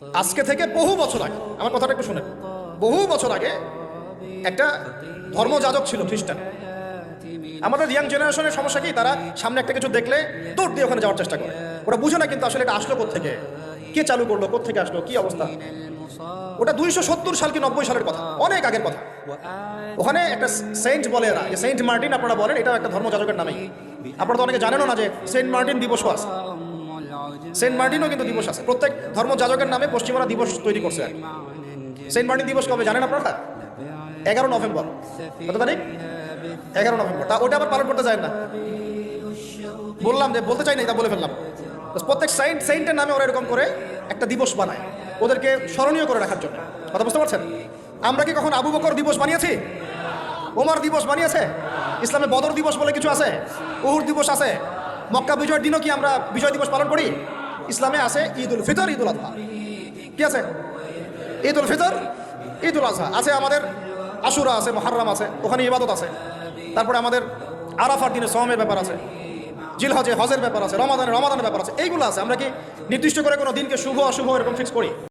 আজকে থেকে বহু বছর আগে, আমার কথাটা একটু শুনেন। বহু বছর আগে একটা ধর্মযাজক ছিল খ্রিস্টান। আমাদের ইয়াং জেনারেশনের সমস্যা কি? তারা সামনে একটা কিছু দেখলে দৌড় দিয়ে ওখানে যাওয়ার চেষ্টা করে। ওরা বুঝে না কিন্তু আসলে এটা আসলো থেকে কে চালু করল থেকে আসলো, কি অবস্থা? ওটা দুইশো সত্তর সাল কি নব্বই সালের কথা? অনেক আগের কথা। ওখানে একটা সেন্ট বলে এরা সেন্ট মার্টিন আপনারা বলেন, এটাও একটা ধর্মযাজকের নামেই। আপনারা তো অনেকে জানেনও না যে সেন্ট মার্টিন দিবসও আছে সেন্ট মার্টিনও কিন্তু দিবস আছে। প্রত্যেক ধর্মযাজকের নামে পশ্চিমরা দিবস তৈরি করছে। আর সেন্ট মার্টিন দিবস কবে, জানেন আপনারা? এগারো নভেম্বর। কত তারিখ? এগারো নভেম্বর। তা ওটা আবার পালন করতে যায় না। বললাম যে, বলতে চাই না তা বলে ফেললাম। প্রত্যেক সাইন্ট সাইন্টের নামে ওরা এরকম করে একটা দিবস বানায়, ওদেরকে স্মরণীয় করে রাখার জন্য। কথা বুঝতে পারছেন? আমরা কি কখন আবু বকর দিবস বানিয়েছি? ওমর দিবস বানিয়েছে? ইসলামে বদর দিবস বলে কিছু আছে? উহুর দিবস আছে? মক্কা বিজয়ের দিনও কি আমরা বিজয় দিবস পালন করি? ইসলামে আছে ঈদ উল ফিতর ঈদ উল আজহা। কি আছে? ঈদ উল ফিতর ঈদ উল আজহা। আছে আমাদের আশুরা আছে মহারাম আছে, ওখানে ইবাদত আছে। তারপরে আমাদের আরাফার দিনে সমের ব্যাপার আছে, জিলহজে হজের ব্যাপার আছে রমাদানের রমাদানের ব্যাপার আছে। এইগুলো আছে। আমরা কি নির্দিষ্ট করে কোনো দিনকে শুভ, অশুভ এরকম ফিক্স করি?